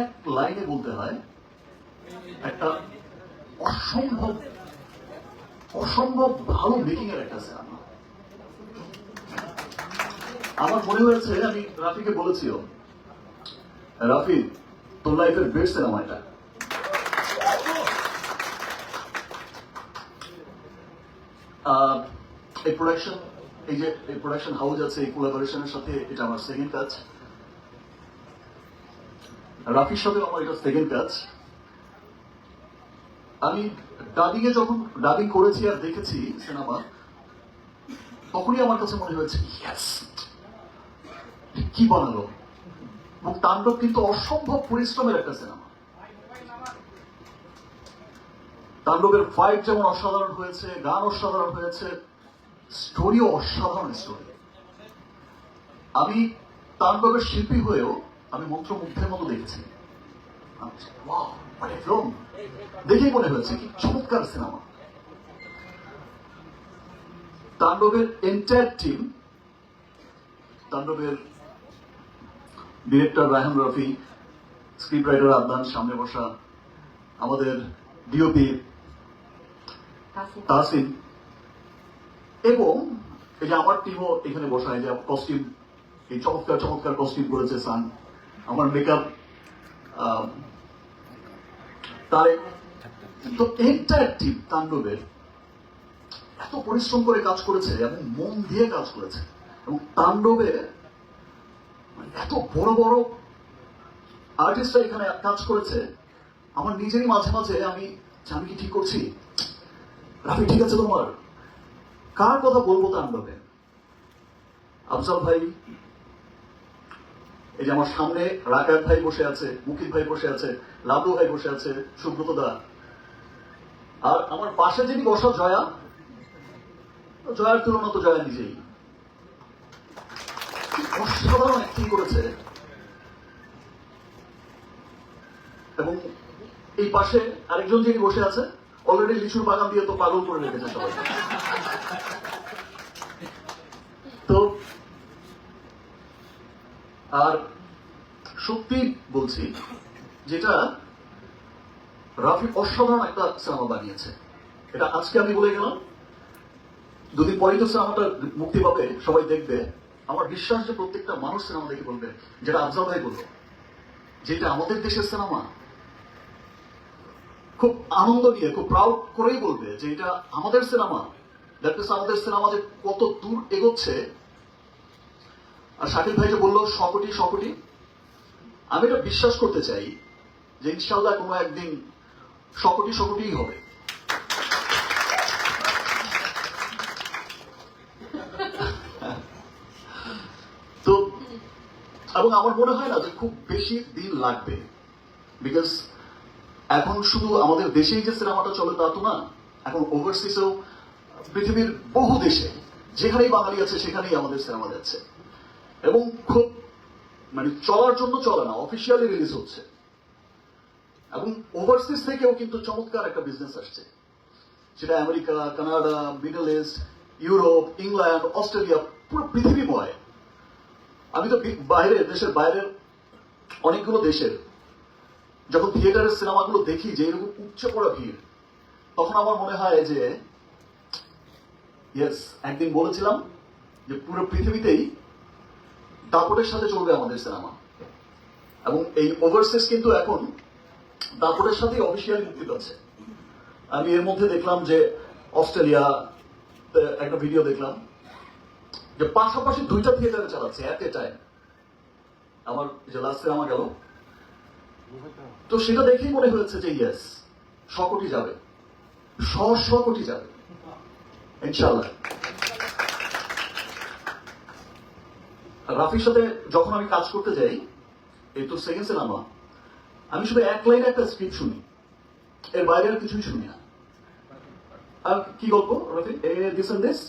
এক লাইনে বলতে হয়, একটা অসম্ভব অসম্ভব ভালো মেকিং এর একটা সিনেমা আমার মনে হয়েছে, আমি রাফিকে বলেছিও, রাফি, তোর লাইফের বেস্ট সিনেমা এটা। এই প্রোডাকশন এই যে, এই প্রোডাকশন হাউস আছে, এই কোলাবোরেশনের সাথে, এটা আমার সেকেন্ড কাজ রাফির সাথে আমার এটা সেকেন্ড কাজ আমি ডাবিং এ যখন ডাবিং করেছি আর দেখেছি সিনেমা, তখনই আমার কাছে মনে হয়েছে কি বানালো? এবং তাণ্ডব কিন্তু অসম্ভব পরিশ্রমের একটা সিনেমা। তাণ্ডবের ফাইট যেমন অসাধারণ হয়েছে, গান অসাধারণ হয়েছে স্টোরিও অসাধারণ স্টোরি আমি তাণ্ডবের শিল্পী হয়েও আমি মন্ত্রমুগ্ধের মতো দেখেছি! দেখেই মনে হয়েছে কি চমৎকার সিনেমা। তাণ্ডবের এন্টায়ার টিম তাণ্ডবের director Raihan Rafi script writer Adnan সামনে বসা আমাদের ডিওপি তাহসিন এবং এই যে আমার টিমও এখানে বসা এই যে কস্টিউম এই চমৎকার চমৎকার কস্টিউম করেছে সান। আমার মেকআপ তার, তো এন্টায়ার টিম তাণ্ডবের, এত পরিশ্রম করে কাজ করেছে এবং মন দিয়ে কাজ করেছে। এবং তাণ্ডবে মানে এত বড় বড় আর্টিস্টরা এখানে কাজ করেছে, আমার নিজেরই মাঝে মাঝে আমি আমি কি ঠিক করছি? রাফি, ঠিক আছে তোমার? কার কথা বলব তাণ্ডবে? আফজাল ভাই এই যে আমার সামনে রাকাত ভাই বসে আছে, মুকিত ভাই বসে আছে লাবু ভাই বসে আছে, সুব্রত দা। আর আমার পাশে যিনি বসা, জয়া, জয়ার তুলনা তো জয়া নিজেই। অসাধারণ অ্যাক্টিং করেছে। এবং এই পাশে আরেকজন যিনি বসে আছে অলরেডি লিচুর বাগান দিয়ে তো পাগল করে রেখেছে সবাই তো আর সত্যি বলছি, যেটা রাফি অসাধারণ একটা সিনেমা বানিয়েছে। এটা আজকে আমি বলে গেলাম দুদিন পরেই তো সিনেমাটা মুক্তি পাবে, সবাই দেখবে। আমার বিশ্বাস যে প্রত্যেকটা মানুষ সিনেমা দেখে বলবে, যেটা আফজাল ভাই বলল, যেটা আমাদের দেশের সিনেমা খুব আনন্দ নিয়ে, খুব প্রাউড করেই বলবে যে এটা আমাদের সিনেমা দ্যাট আমাদের সিনেমা যে কত দূর এগোচ্ছে আর শাকিল ভাই যে বলল শকটি শকটি আমি এটা বিশ্বাস করতে চাই যে ইনশাল্লাহ কোনো একদিন শকটি শকটিই হবে। তো, এবং আমার মনে হয় না যে খুব বেশি দিন লাগবে। বিকজ এখন শুধু আমাদের দেশেই যে সিনেমাটা চলে তা তো না, এখন ওভারসিজেও পৃথিবীর বহু দেশে যেখানেই বাঙালি আছে, সেখানেই আমাদের সিনেমা যাচ্ছে। এবং খুব মানে চলার জন্য চলে না অফিসিয়ালি রিলিজ হচ্ছে। এবং ওভারসিজ থেকেও কিন্তু চমৎকার একটা বিজনেস আসছে। সেটা America, Canada Middle East Europe, England, Australia, পুরো পৃথিবীময়। আমি তো বাইরের দেশের বাইরের অনেকগুলো দেশের, যখন থিয়েটারের সিনেমাগুলো দেখি যে এরকম উপচে পড়া ভিড়, তখন আমার মনে হয় যে ইয়েস একদিন বলেছিলাম যে পুরো পৃথিবীতেই দাপটের সাথে চলবে আমাদের সিনেমা এবং এই ওভারসিজ কিন্তু এখন দাপটের সাথেই অফিসিয়ালি মুক্তি পাচ্ছে আমি এর মধ্যে দেখলাম যে অস্ট্রেলিয়া একটা ভিডিও দেখলাম, যে পাশাপাশি দুইটা থিয়েটারে চালাচ্ছে এট এ টাইম আমার যে লাস্ট সিনেমা গেল। তো সেটা দেখেই মনে হয়েছে যে ইয়েস শ কোটি যাবে। শ কোটি যাবে। ইনশাল্লাহ রাফির সাথে যখন আমি কাজ করতে যাই, এই তো সেকেন্ড সিনেমা আমি শুধু এক লাইনে একটা স্ক্রিপ্ট শুনি, এর বাইরে আর কিছুই শুনি না। আর কি গল্প, রাফি? এ দিস এন্ড দিস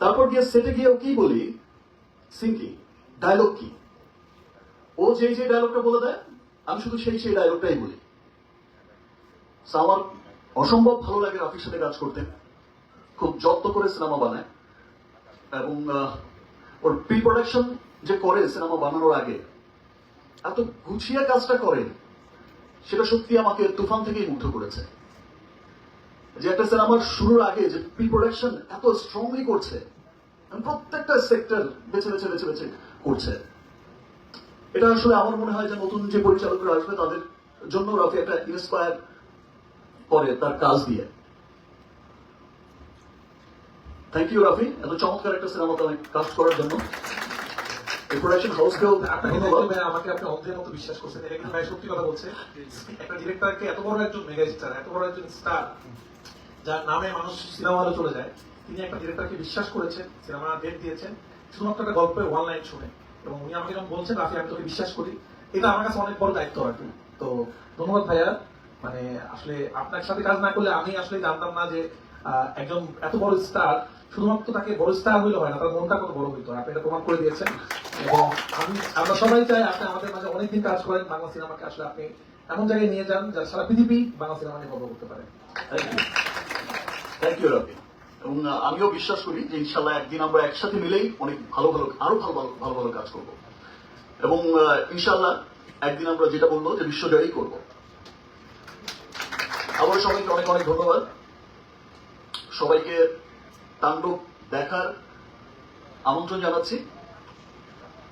তারপর গিয়ে সেটে গিয়ে কি বলি সিঙ্কি ডায়লগ কি? ও যেই যে ডায়লগটা বলে দেয়, আমি শুধু সেই সেই ডায়লগটাই বলি। আমার অসম্ভব ভালো লাগে রাফির সাথে কাজ করতে। খুব যত্ন করে সিনেমা বানায়। এবং ওর প্রি প্রোডাকশন যে করে সিনেমা বানানোর আগে, এত গুছিয়ে কাজটা করে, সেটা সত্যি আমাকে তুফান থেকেই মুগ্ধ করেছে। যে একটা সিনেমার শুরুর আগে যে প্রি প্রোডাকশন এত স্ট্রংলি করছে প্রত্যেকটা সেক্টর বেছে বেছে বেছে বেছে করছে। এটা আসলে আমার মনে হয় যে নতুন যে পরিচালকরা আসবে, তাদের জন্য রাফি একটা ইন্সপায়ার করে তার কাজ দিয়ে। থ্যাংক ইউ রাফি এত চমৎকার একটা সিনেমাতে অনেক কাজ করার জন্য। এই প্রোডাকশন হাউসকেও আপনাকে ধন্যবাদ আমাকে আপনি অন্ধের মতো বিশ্বাস করছেন। এটা কিন্তু ভাই সত্যি কথা বলছে। একটা ডিরেক্টরকে এত বড় একজন মেগা স্টার এত বড় একজন স্টার যার নামে মানুষ সিনেমা হলে চলে যায় তিনি একটা ডিরেক্টরকে বিশ্বাস করেছেন সিনেমা ডেট দিয়েছেন শুধুমাত্র একটা গল্পের ওয়ান লাইন শুনে। এবং উনি আমাকে যখন বলছেন রাফি আমি তোকে বিশ্বাস করি। এটা আমার কাছে অনেক বড় দায়িত্ব আর কি। তো ধন্যবাদ ভাইয়া। মানে আসলে আপনার সাথে কাজ না করলে আমি আসলে জানতাম না যে একজন এত বড় স্টার শুধুমাত্র তাকে বড় স্টার হইলে হয় না, তার মনটা কত বড় হইতো? আপনি এটা প্রমাণ করে দিয়েছেন। এবং আমি, আমরা সবাই চাই আপনি আমাদের মাঝে অনেকদিন কাজ করেন, বাংলা সিনেমাকে আসলে আপনি এমন জায়গায় নিয়ে যান যা সারা পৃথিবী বাংলা সিনেমা নিয়ে গর্ব করতে পারে। থ্যাংক ইউ রাফি এবং আমিও বিশ্বাস করি যে ইনশাল্লাহ একদিন আমরা একসাথে মিলেই অনেক ভালো ভালো, আরও ভালো ভালো ভালো ভালো কাজ করব। এবং ইনশাল্লাহ একদিন আমরা যেটা বলব যে বিশ্বজয়ী করব। আবার সবাইকে অনেক অনেক ধন্যবাদ। সবাইকে তাণ্ডব দেখার আমন্ত্রণ জানাচ্ছি।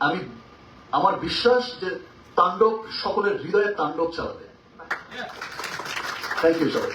আমি আমার বিশ্বাস যে তাণ্ডব সকলের হৃদয়ে তাণ্ডব চালাবে। থ্যাংক ইউ সবাই